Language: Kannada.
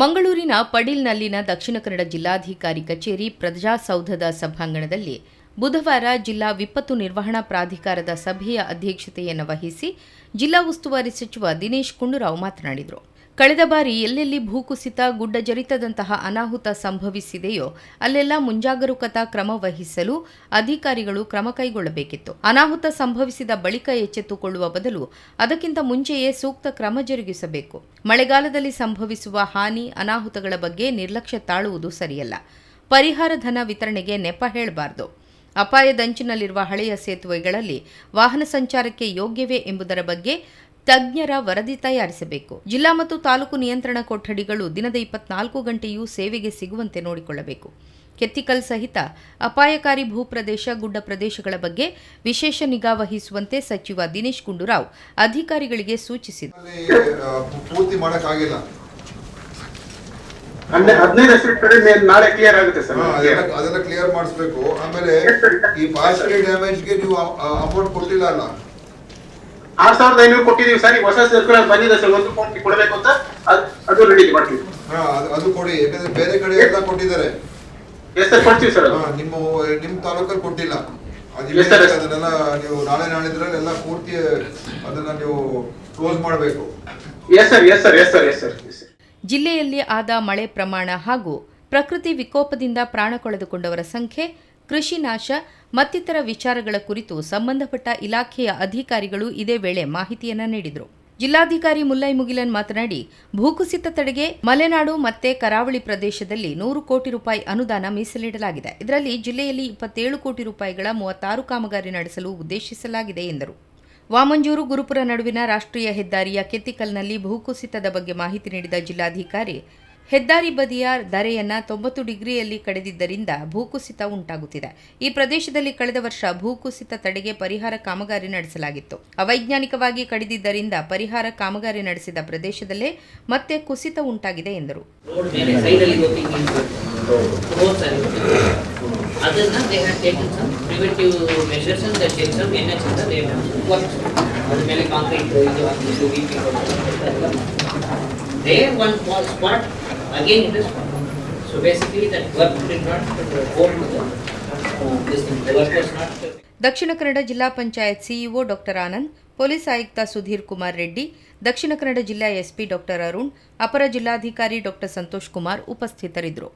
ಮಂಗಳೂರಿನ ಪಡೀಲ್ನಲ್ಲಿನ ದಕ್ಷಿಣ ಕನ್ನಡ ಜಿಲ್ಲಾಧಿಕಾರಿ ಕಚೇರಿ ಪ್ರಜಾಸೌಧದ ಸಭಾಂಗಣದಲ್ಲಿ ಬುಧವಾರ ಜಿಲ್ಲಾ ವಿಪತ್ತು ನಿರ್ವಹಣಾ ಪ್ರಾಧಿಕಾರದ ಸಭೆಯ ಅಧ್ಯಕ್ಷತೆಯನ್ನು ವಹಿಸಿ ಜಿಲ್ಲಾ ಉಸ್ತುವಾರಿ ಸಚಿವ ದಿನೇಶ್ ಗುಂಡೂರಾವ್ ಮಾತನಾಡಿದರು. ಕಳೆದ ಬಾರಿ ಎಲ್ಲೆಲ್ಲಿ ಭೂಕುಸಿತ, ಗುಡ್ಡ ಜರಿತದಂತಹ ಅನಾಹುತ ಸಂಭವಿಸಿದೆಯೋ ಅಲ್ಲೆಲ್ಲ ಮುಂಜಾಗರೂಕತಾ ಕ್ರಮ ವಹಿಸಲು ಅಧಿಕಾರಿಗಳು ಕ್ರಮ ಕೈಗೊಳ್ಳಬೇಕಿತ್ತು. ಅನಾಹುತ ಸಂಭವಿಸಿದ ಬಳಿಕ ಎಚ್ಚೆತ್ತುಕೊಳ್ಳುವ ಬದಲು ಅದಕ್ಕಿಂತ ಮುಂಚೆಯೇ ಸೂಕ್ತ ಕ್ರಮ ಜರುಗಿಸಬೇಕು. ಮಳೆಗಾಲದಲ್ಲಿ ಸಂಭವಿಸುವ ಹಾನಿ, ಅನಾಹುತಗಳ ಬಗ್ಗೆ ನಿರ್ಲಕ್ಷ್ಯ ತಾಳುವುದು ಸರಿಯಲ್ಲ. ಪರಿಹಾರ ಧನ ವಿತರಣೆಗೆ ನೆಪ ಹೇಳಬಾರದು. ಅಪಾಯದಂಚಿನಲ್ಲಿರುವ ಹಳೆಯ ಸೇತುವೆಗಳಲ್ಲಿ ವಾಹನ ಸಂಚಾರಕ್ಕೆ ಯೋಗ್ಯವೇ ಎಂಬುದರ ಬಗ್ಗೆ ತಜ್ಞರ ವರದಿ ತಯಾರಿಸಬೇಕು. ಜಿಲ್ಲಾ ಮತ್ತು ತಾಲೂಕು ನಿಯಂತ್ರಣ ಕೊಠಡಿಗಳು ದಿನದ ಇಪ್ಪತ್ನಾಲ್ಕು ಗಂಟೆಯೂ ಸೇವೆಗೆ ಸಿಗುವಂತೆ ನೋಡಿಕೊಳ್ಳಬೇಕು. ಕೆತ್ತಿಕಲ್ ಸಹಿತ ಅಪಾಯಕಾರಿ ಭೂಪ್ರದೇಶ ಗುಡ್ಡ ಪ್ರದೇಶಗಳ ಬಗ್ಗೆ ವಿಶೇಷ ನಿಗಾ ವಹಿಸುವಂತೆ ಸಚಿವ ದಿನೇಶ್ ಗುಂಡೂರಾವ್ ಅಧಿಕಾರಿಗಳಿಗೆ ಸೂಚಿಸಿದರು. ಅಲ್ಲಿ, ಆ, ಪೂ- ಪೂರ್ತಿ ಮಾಡಕ್ಕಾಗಿಲ್ಲ. ಹನ್ನೆ ಹದಿನೈದು ಅಷ್ಟು ಕಡೆ ಮೇ- ನಾಳೆ ಕ್ಲಿಯರ್ ಆಗುತ್ತೆ ಸರ್. ಹಾ, ಅದೆಲ್ಲ ಅದೆಲ್ಲ ಕ್ಲಿಯರ್ ಮಾಡಿಸ್ಬೇಕು. ಆಮೇಲೆ ಈ ಪಾರ್ಷಿಯಲಿ ಡ್ಯಾಮೇಜ್ಗೆ ನೀವು ಅಮೌಂಟ್ ಕೊಟ್ಟಿಲ್ಲ ಅಲ್ಲ? ಆರ್ ಸಾವಿರದ ಐನೂರು ಕೊಟ್ಟಿದೀವಿ ಸರ್. ಈಗ ಹೊಸ ಸರ್ಕ್ಯುಲರ್ ಬಂದಿದೆ ಸರ್. ಒಂದು ಕೋಟಿ ಕೊಡಬೇಕು ಅಂತ ಅದು ರೆಡಿ ಮಾಡ್ತೀವಿ. ಹಾ ಅದು- ಅದು ಕೊಡಿ. ಯಾಕಂದ್ರೆ ಬೇರೆ ಕಡೆ ಎಲ್ಲ ಕೊಟ್ಟಿದ್ದಾರೆ. ಎಸ್ ಸರ್ ಕೊಡ್ತೀವಿ ಸರ್ ಅದು. ಹಾ, ನಿಮ್ಮ ನಿಮ್ಮ ತಾಲೂಕಲ್ಲಿ ಕೊಟ್ಟಿಲ್ಲ. ಅದು Yes, sir. ಅದನ್ನೆಲ್ಲ ನೀವು ನಾಳೆ ನಾಳಿದ್ರಲ್ಲಿ ಎಲ್ಲ ಪೂರ್ತಿ ಅದನ್ನ ನೀವು ಕ್ಲೋಸ್ ಮಾಡಬೇಕು. Yes sir yes sir yes sir yes sir yes sir ಜಿಲ್ಲೆಯಲ್ಲಿ ಆದ ಮಳೆ ಪ್ರಮಾಣ ಹಾಗೂ ಪ್ರಕೃತಿ ವಿಕೋಪದಿಂದ ಪ್ರಾಣ ಕಳೆದುಕೊಂಡವರ ಸಂಖ್ಯೆ ಕೃಷಿ ನಾಶ, ಮತ್ತಿತರ ವಿಚಾರಗಳ ಕುರಿತು ಸಂಬಂಧಪಟ್ಟ ಇಲಾಖೆಯ ಅಧಿಕಾರಿಗಳು ಇದೇ ವೇಳೆ ಮಾಹಿತಿಯನ್ನು ನೀಡಿದರು. ಜಿಲ್ಲಾಧಿಕಾರಿ ಮುಲ್ಲೈ ಮುಗಿಲನ್ ಮಾತನಾಡಿ, ಭೂಕುಸಿತ ತಡೆಗೆ ಮಲೆನಾಡು ಮತ್ತೆ ಕರಾವಳಿ ಪ್ರದೇಶದಲ್ಲಿ ನೂರು ಕೋಟಿ ರೂಪಾಯಿ ಅನುದಾನ ಮೀಸಲಿಡಲಾಗಿದೆ. ಇದರಲ್ಲಿ ಜಿಲ್ಲೆಯಲ್ಲಿ ಇಪ್ಪತ್ತೇಳು ಕೋಟಿ ರೂಪಾಯಿಗಳ ಮೂವತ್ತಾರು ಕಾಮಗಾರಿ ನಡೆಸಲು ಉದ್ದೇಶಿಸಲಾಗಿದೆ ಎಂದರು. ವಾಮಂಜೂರು, ಗುರುಪುರ ನಡುವಿನ ರಾಷ್ಟ್ರೀಯ ಹೆದ್ದಾರಿಯ ಕೆತ್ತಿಕಲ್ನಲ್ಲಿ ಭೂಕುಸಿತದ ಬಗ್ಗೆ ಮಾಹಿತಿ ನೀಡಿದ ಜಿಲ್ಲಾಧಿಕಾರಿ ಹೆದ್ದಾರಿ ಬದಿಯ ಧರೆಯನ್ನ ತೊಂಬತ್ತು ಡಿಗ್ರಿಯಲ್ಲಿ ಕಡಿದಿದ್ದರಿಂದ ಭೂಕುಸಿತ ಉಂಟಾಗುತ್ತಿದೆ. ಈ ಪ್ರದೇಶದಲ್ಲಿ ಕಳೆದ ವರ್ಷ ಭೂಕುಸಿತ ತಡೆಗೆ ಪರಿಹಾರ ಕಾಮಗಾರಿ ನಡೆಸಲಾಗಿತ್ತು. ಅವೈಜ್ಞಾನಿಕವಾಗಿ ಕಡಿದಿದ್ದರಿಂದ ಪರಿಹಾರ ಕಾಮಗಾರಿ ನಡೆಸಿದ ಪ್ರದೇಶದಲ್ಲೇ ಮತ್ತೆ ಕುಸಿತ ಉಂಟಾಗಿದೆ ಎಂದರು. ರೋಡ್ ಮೇಲೆ ಸೈಡಲ್ಲಿ ಗೊತ್ತಿಂಗ್ it is. So basically that work did not go to the hold this thing the work was not Dakshina Kannada ಜಿಲ್ಲಾ panchayat CEO doctor Anand, police ಆಯುಕ್ತ ಸುಧೀರ್ ಕುಮಾರ್ ರೆಡ್ಡಿ, ದಕ್ಷಿಣ ಕನ್ನಡ ಜಿಲ್ಲಾ ಎಸ್ಪಿ ಡಾಕ್ಟರ್ ಅರುಣ್, ಅಪರ ಜಿಲ್ಲಾಧಿಕಾರಿ ಡಾಕ್ಟರ್ ಸಂತೋಷ್ ಕುಮಾರ್ ಉಪಸ್ಥಿತರಿದ್ದರು.